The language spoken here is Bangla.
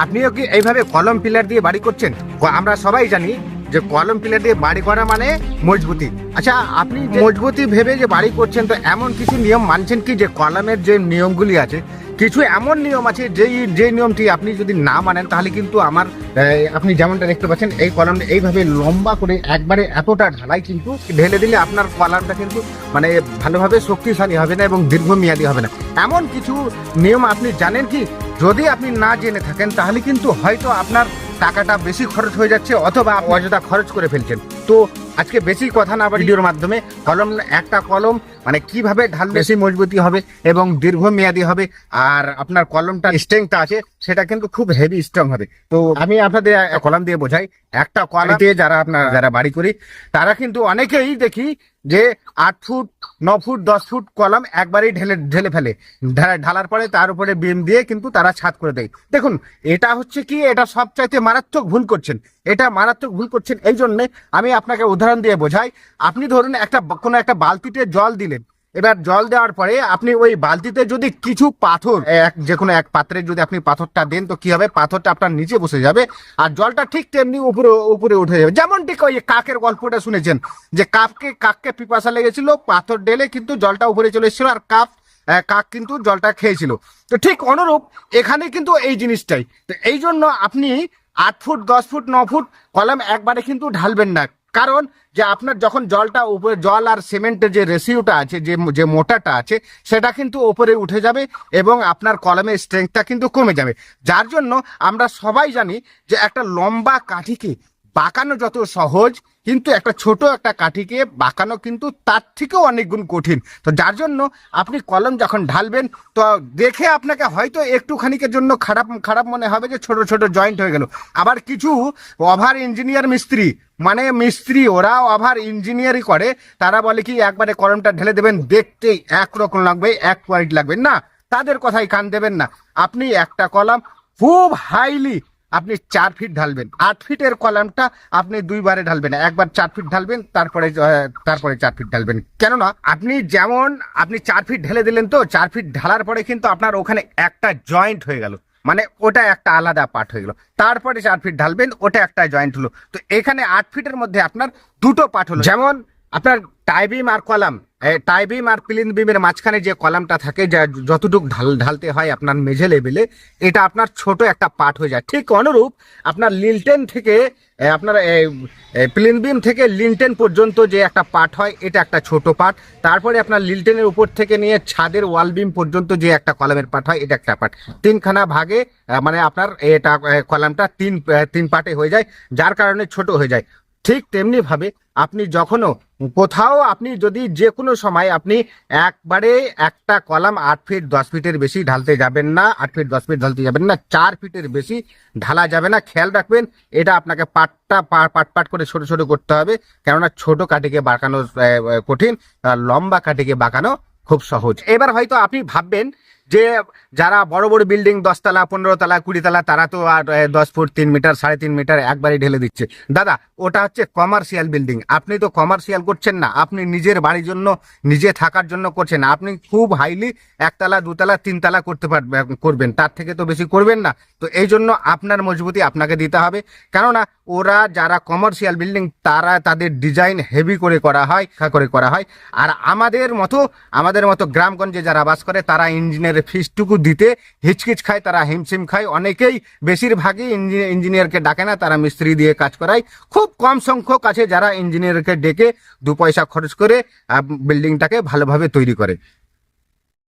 আপনিও কি এইভাবে কলম পিলার দিয়ে বাড়ি করছেন? আমরা সবাই জানি যে কলম পিলার দিয়ে বাড়ি করা মানে মজবুতি। আচ্ছা আপনি মজবুতি ভেবে যে বাড়ি করছেন, তো এমন কিছু নিয়ম মানছেন কি যে কলমের যে নিয়মগুলি আছে, কিছু এমন নিয়ম আছে যেই যে নিয়মটি আপনি যদি না মানেন, তাহলে কিন্তু আমার আপনি যেমনটা দেখতে পাচ্ছেন, এই কলমটা এইভাবে লম্বা করে একবারে এতটা ঢালাই কিন্তু ঢেলে দিলে আপনার কলমটা কিন্তু মানে ভালোভাবে শক্তিশালী হবে না এবং দীর্ঘমেয়াদী হবে না। এমন কিছু নিয়ম আপনি জানেন কি যদি আপনি না জেনে থাকেন তাহলে কিন্তু হয়তো আপনার টাকাটা বেশি খরচ হয়ে যাচ্ছে অথবা অযথা খরচ করে ফেলছেন। তো আজকে বেশি কথা না ভিডিওর মাধ্যমে কলম একটা কলম মানে কীভাবে ঢাল বেশি মজবুতি হবে এবং দীর্ঘমেয়াদী হবে আর আপনার কলমটা স্ট্রেংথটা আছে সেটা কিন্তু খুব হেভি স্ট্রং হবে। তো আমি আপনাদের কলম দিয়ে বোঝাই। একটা কলম দিয়ে যারা আপনার যারা বাড়ি করি তারা কিন্তু অনেকেই দেখি যে আট ফুট, ন ফুট, দশ ফুট কলাম একবারেই ঢেলে ঢেলে ফেলে। ঢালার পরে তার উপরে বিম দিয়ে কিন্তু তারা ছাদ করে দেয়। দেখুন, এটা হচ্ছে কি? এটা সবচাইতে মারাত্মক ভুল করছেন। এটা মারাত্মক ভুল করছেন। এই জন্যে আমি আপনাকে উদাহরণ দিয়ে বোঝাই। আপনি ধরুন একটা কোনো একটা বালতিতে জল দিলেন। এবার জল দেওয়ার পরে আপনি ওই বালতিতে যদি কিছু পাথর, এক, যে কোনো এক পাত্রে যদি আপনি পাথরটা দেন, তো কি হবে? পাথরটা আপনার নিচে বসে যাবে আর জলটা ঠিক তেমনি উপরে উপরে উঠে যাবে। যেমন ঠিক ওই কাকের গল্পটা শুনেছেন, যে কাককে কাককে পিপাসা লেগেছিল, পাথর ডেলে কিন্তু জলটা উপরে চলে এসেছিল আর কাপ কাক কিন্তু জলটা খেয়েছিল। তো ঠিক অনুরূপ এখানে কিন্তু এই জিনিসটাই। তো এই জন্য আপনি আট ফুট, দশ ফুট, ন ফুট কলম একবারে কিন্তু ঢালবেন না। কারণ যে আপনার যখন জলটা উপরে, জল আর সিমেন্টের যে রেসিউটা আছে, যে যে মোটাটা আছে, সেটা কিন্তু ওপরে উঠে যাবে এবং আপনার কলমের স্ট্রেংথটা কিন্তু কমে যাবে। যার জন্য আমরা সবাই জানি যে একটা লম্বা কাঠিকে বাঁকানো যত সহজ, কিন্তু একটা ছোট একটা কাঠিকে বাঁকানো কিন্তু তার থেকেও অনেক গুণ কঠিন। তো যার জন্য আপনি কলম যখন ঢালবেন, তো দেখে আপনাকে হয়তো একটুখানিকের জন্য খারাপ খারাপ মনে হবে যে ছোট ছোট জয়েন্ট হয়ে গেল। আবার কিছু ওভার ইঞ্জিনিয়ার মিস্ত্রি মানে মিস্ত্রি ওরা ওভার ইঞ্জিনিয়ারই করে, তারা বলে কি, একবারে কলমটা ঢেলে দেবেন দেখতে একরকম লাগবে, এক কোয়ালিটি লাগবে। না, তাদের কথাই কান দেবেন না। আপনি একটা কলম খুব হাইলি আপনি চার ফিট ঢালবেন। আট ফিটের কলামটা আপনি দুইবারে ঢালবেন। একবার চার ফিট ঢালবেন, তারপরে তারপরে চার ফিট ঢালবেন। কেননা আপনি যেমন, আপনি চার ফিট ঢেলে দিলেন তো, চার ফিট ঢালার পরে কিন্তু আপনার ওখানে একটা জয়েন্ট হয়ে গেল। মানে ওটা একটা আলাদা পার্ট হয়ে গেল। তারপরে চার ফিট ঢালবেন, ওটা একটা জয়েন্ট হলো। তো এখানে আট ফিটের মধ্যে আপনার দুটো পার্ট হলো। যেমন আপনার টাইবিম আর কলাম টাইবিম আর প্লিন বিমের মাঝখানে যে কলামটা থাকে, যা যতটুকু ঢাল, ঢালতে হয় আপনার মেঝে লেভেলে এটা আপনার ছোট একটা পার্ট হয়ে যায়। ঠিক অনুরূপ আপনার লিলটেন থেকে আপনার প্লিন বিম থেকে লিনটেন পর্যন্ত যে একটা পার্ট হয়, এটা একটা ছোট পার্ট তারপরে আপনার লিলটেনের উপর থেকে নিয়ে ছাদের ওয়াল বিম পর্যন্ত যে একটা কলামের পার্ট হয়, এটা একটা পার্ট তিনখানা ভাগে মানে আপনার এটা কলামটা তিন তিন পার্টে হয়ে যায়, যার কারণে ছোট হয়ে যায়। ঠিক তেমনি ভাবে আপনি যখনও কোথাও আপনি যদি যে কোনো সময় আপনি একবারে একটা কলাম আট ফিট, দশ ফিটের বেশি ঢালতে যাবেন না, আট ফিট, দশ ফিট ঢালতে যাবেন না, চার ফিটের বেশি ঢালা যাবে না। খেয়াল রাখবেন, এটা আপনাকে পাটটা পাট পাট করে ছোট ছোট করতে হবে, কেননা ছোট কাঠিকে বাঁকানো কঠিন লম্বা কাঠিকে বাঁকানো খুব সহজ। এবার হয়তো আপনি ভাববেন যে যারা বড় বড় বিল্ডিং দশতলা পনেরো তলা কুড়ি তলা তারা তো আর দশ ফুট, তিন মিটার, সাড়ে তিন মিটার একবারে ঢেলে দিচ্ছে। দাদা, ওটা হচ্ছে কমার্শিয়াল বিল্ডিং আপনি তো কমার্শিয়াল করছেন না, আপনি নিজের বাড়ির জন্য, নিজে থাকার জন্য করছেন আপনি খুব হাইলি একতলা, দুতলা, তিনতলা করতে পারবেন করবেন, তার থেকে তো বেশি করবেন না। তো এই জন্য আপনার মজবুতি আপনাকে দিতে হবে। কেননা ওরা যারা কমার্শিয়াল বিল্ডিং তারা তাদের ডিজাইন হেভি করে করা হয় করে করা হয়। আর আমাদের মতো আমাদের মতো গ্রামগঞ্জে যারা বাস করে, তারা ইঞ্জিনিয়ারের ফিসটুকু দিতে হিচকিচ খায়, তারা হিমশিম খায়। অনেকেই বেশিরভাগই ইঞ্জি- ইঞ্জিনিয়ারকে ডাকে না, তারা মিস্ত্রি দিয়ে কাজ করায়। খুব কম সংখ্যক আছে যারা ইঞ্জিনিয়ারকে ডেকে দু পয়সা খরচ করে বিল্ডিংটাকে ভালোভাবে তৈরি করে।